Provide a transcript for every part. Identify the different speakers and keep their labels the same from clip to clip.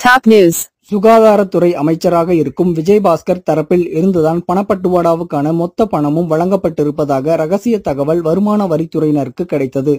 Speaker 1: Top news
Speaker 2: சுகாதாரத்துறை அமைச்சராக இருக்கும் விஜயபாஸ்கர் தரப்பில் இருந்துதான் பணப்பட்டுவாடாவுக்கான மொத்த பணமும் வழங்கப்பட்டிருப்பதாக ரகசிய தகவல் வருமான வரித்துறையினருக்கு கிடைத்தது.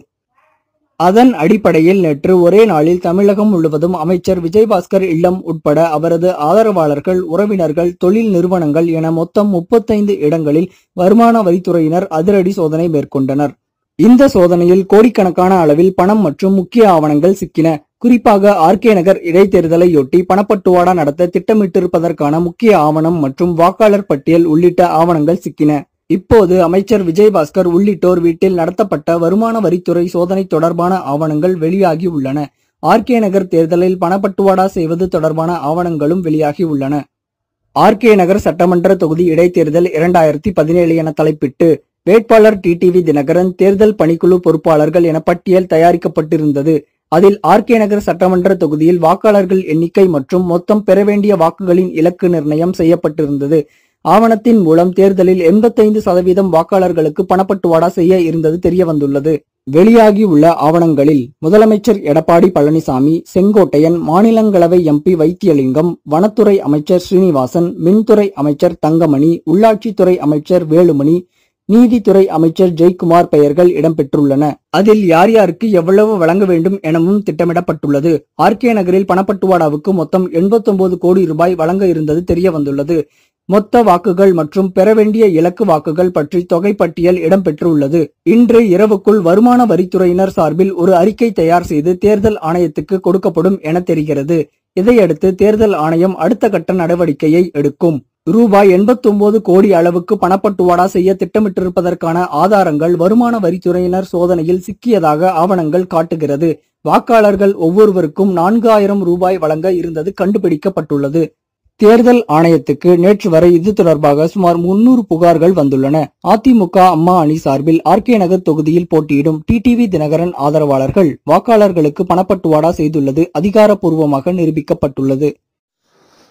Speaker 2: அதன் அடிப்படையில் நேற்று ஒரே நாளில் தமிழகம் முழுவதும் அமைச்சர் விஜயபாஸ்கர் இல்லம் உட்பட அவரது ஆதரவாளர்கள் உறவினர்கள் தொழில் நிறுவனங்கள் என மொத்தம் முப்பத்தைந்து இடங்களில் வருமான வரித்துறையினர் அதிரடி சோதனை மேற்கொண்டனர். இந்த சோதனையில் கோடிக்கணக்கான அளவில் பணம் மற்றும் முக்கிய ஆவணங்கள் சிக்கின. குறிப்பாக ஆர்கே நகர் இடைத்தேர்தலையொட்டி பணப்பட்டுவாடா நடத்த திட்டமிட்டிருப்பதற்கான முக்கிய ஆவணம் மற்றும் வாக்காளர் பட்டியல் உள்ளிட்ட ஆவணங்கள் சிக்கின. இப்போது அமைச்சர் விஜயபாஸ்கர் உள்ளிட்டோர் வீட்டில் நடத்தப்பட்ட வருமான வரித்துறை சோதனை தொடர்பான ஆவணங்கள் வெளியாகி உள்ளன. ஆர்கே நகர் தேர்தலில் பணப்பட்டுவாடா செய்வது தொடர்பான ஆவணங்களும் வெளியாகி உள்ளன. ஆர்கே நகர் சட்டமன்ற தொகுதி இடைத்தேர்தல் இரண்டாயிரத்தி பதினேழு என தலைப்பிட்டு வேட்பாளர் டிடிவி தினகரன் தேர்தல் பணிக்குழு பொறுப்பாளர்கள் என பட்டியல் தயாரிக்கப்பட்டிருந்தது. அதில் ஆர்கே நகர் சட்டமன்ற தொகுதியில் வாக்காளர்கள் எண்ணிக்கை மற்றும் மொத்தம் பெற வேண்டிய வாக்குகளின் இலக்கு நிர்ணயம் செய்யப்பட்டிருந்தது. ஆவணத்தின் மூலம் தேர்தலில் எண்பத்தைந்து சதவீதம் வாக்காளர்களுக்கு பணப்பட்டுவாடா செய்ய இருந்தது தெரிய வந்துள்ளது வெளியாகியுள்ள ஆவணங்களில் முதலமைச்சர் எடப்பாடி பழனிசாமி செங்கோட்டையன் மாநிலங்களவை எம்பி வைத்தியலிங்கம் வனத்துறை அமைச்சர் ஸ்ரீனிவாசன் மின்துறை அமைச்சர் தங்கமணி உள்ளாட்சித்துறை அமைச்சர் வேலுமணி நீதித்துறை அமைச்சர் ஜெய்குமார் பெயர்கள் இடம்பெற்றுள்ளன. அதில் யார் யாருக்கு எவ்வளவு வழங்க வேண்டும் எனவும் திட்டமிடப்பட்டுள்ளது. ஆர்கே நகரில் பணப்பட்டுவாடாவுக்கு மொத்தம் 89 கோடி ரூபாய் வழங்க இருந்தது தெரிய வந்துள்ளது மொத்த வாக்குகள் மற்றும் பெற வேண்டிய இலக்கு வாக்குகள் பற்றி தொகை பட்டியல் இடம்பெற்றுள்ளது. இன்று இரவுக்குள் வருமான வரித்துறையினர் சார்பில் ஒரு அறிக்கை தயார் செய்து தேர்தல் ஆணையத்துக்கு கொடுக்கப்படும் என தெரிகிறது. இதையடுத்து தேர்தல் ஆணையம் அடுத்த கட்ட நடவடிக்கையை எடுக்கும். ரூபாய் 89 கோடி அளவுக்கு பணப்பட்டுவாடா செய்ய திட்டமிட்டிருப்பதற்கான ஆதாரங்கள் வருமான வரித்துறையினர் சோதனையில் சிக்கியதாக ஆவணங்கள் காட்டுகிறது. வாக்காளர்கள் ஒவ்வொருவருக்கும் நான்காயிரம் ரூபாய் வழங்க இருந்தது கண்டுபிடிக்கப்பட்டுள்ளது. தேர்தல் ஆணையத்துக்கு நேற்று வரை இது தொடர்பாக சுமார் முன்னூறு புகார்கள் வந்துள்ளன. அதிமுக அம்மா அணி சார்பில் ஆர்கே நகர் தொகுதியில் போட்டியிடும் டிடிவி தினகரன் ஆதரவாளர்கள் வாக்காளர்களுக்கு பணப்பட்டுவாடா செய்துள்ளது அதிகாரப்பூர்வமாக நிரூபிக்கப்பட்டுள்ளது.